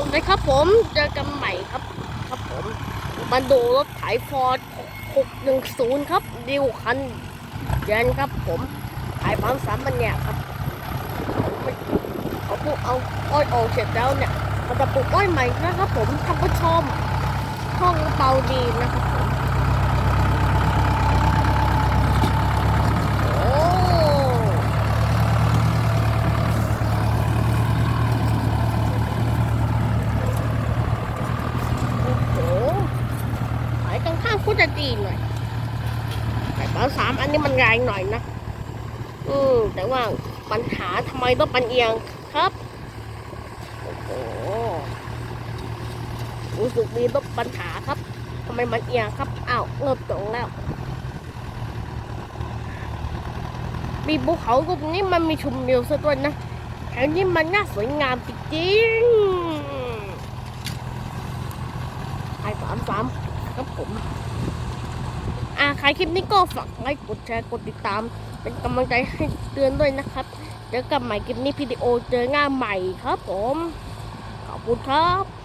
วัสดีครับผมเจอกันใหม่ครับครับผมมาดูรถไถฟอร์ด610 ครับดิวคันเจนครับผมขายความสามมันเนี่ยครับเอาปลูกเอาอ้อยออกเสร็จแล้วเนี่ยมันจะปลูกอ้อยใหม่นะครับผมท่านผู้ชมห้องเบาดีนะครับผมโอ้ โอ้โหขายข้างๆพูดจะดีหน่อยแต่ตอนสามอันนี้มันแรงหน่อยนะอืมแต่ว่าปัญหาทำไมต้องปันเอียงครับโอ้โหรู้สึกมีต้องปัญหาครับทำไมมันเอียงครับอ้าวเริ่มตรงแล้ว มีภูเขาตรงนี้มันมีชุมเดียวซะด้วยนะแถวนี้มันน่าสวยงามจริงๆไอ้สามสามครับผม ใครคลิปนี้ก็ฝากไลค์กดแชร์กดติดตาม เป็นกำลังใจให้เตือนด้วยนะครับ เจอกันใหม่คลิปนี้วิดีโอเจอง่าใหม่ครับผม ขอบคุณครับ